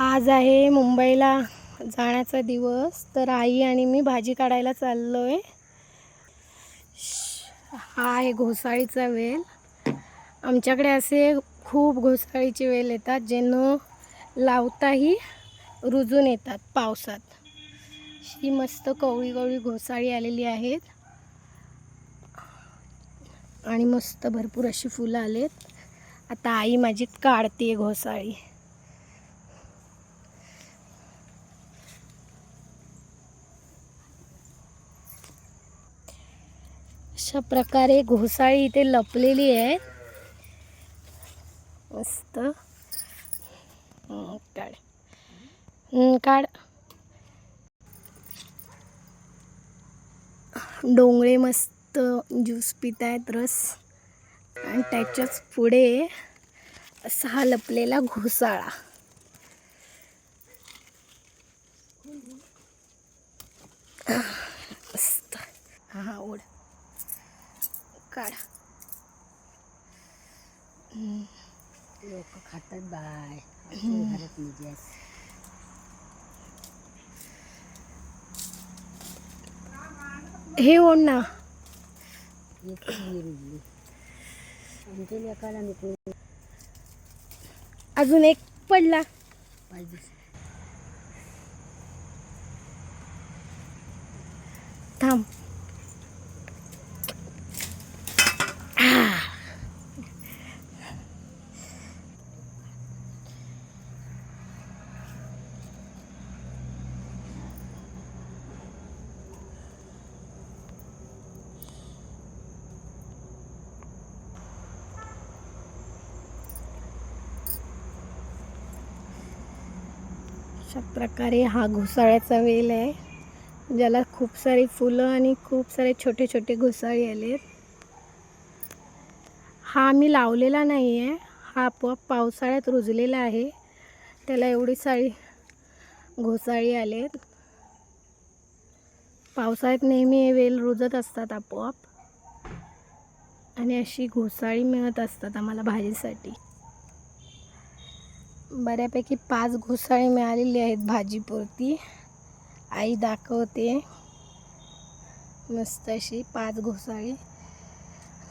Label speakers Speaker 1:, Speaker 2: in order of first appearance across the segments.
Speaker 1: आज आहे मुंबईला जाण्याचा दिवस. तर आई आणि मी भाजी काढायला चाललो आहे हा आहे घोसाळीचा वेल. आमच्याकडे असे खूप घोसाळीचे वेल येतात जे न लावताही रुजून येतात पावसात. ही मस्त कवळी कवळी घोसाळी आलेली आहेत. आणि मस्त भरपूर अशी फुलं आलेत. आता आई माझी काढते घोसाळी. अशा प्रकारे घोसाळी इथे लपलेली आहे. मस्त. काढ. काढ. डोंगळे मस्त ज्यूस पित आहेत रस. आणि त्याच्याच पुढे असा हा लपलेला घोसाळा. मस्त. हा हा ओढ. काढ.
Speaker 2: लोक खातात बाय. घरात म्हणजे
Speaker 1: हे ओढ ना. अजून एक पडला.
Speaker 2: पाहिजे
Speaker 1: थांब. अशा प्रकारे हा घोसाळ्याचा वेल आहे. ज्याला खूप सारी फुलं आणि खूप सारे छोटे छोटे घोसाळी आले हा आम्ही लावलेला नाही आहे हा आपोआप पावसाळ्यात रुजलेला आहे. त्याला एवढी सारी घोसाळी आलेत. पावसाळ्यात नेहमी हे वेल रुजत असतात आपोआप. आणि अशी घोसाळी मिळत असतात आम्हाला भाजीसाठी. बऱ्यापैकी पाच घोसाळी मिळालेली आहेत भाजीपुरती. आई दाखवते. मस्त अशी पाच घोसाळी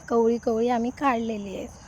Speaker 1: कवळी कवळी आम्ही काढलेली आहेत.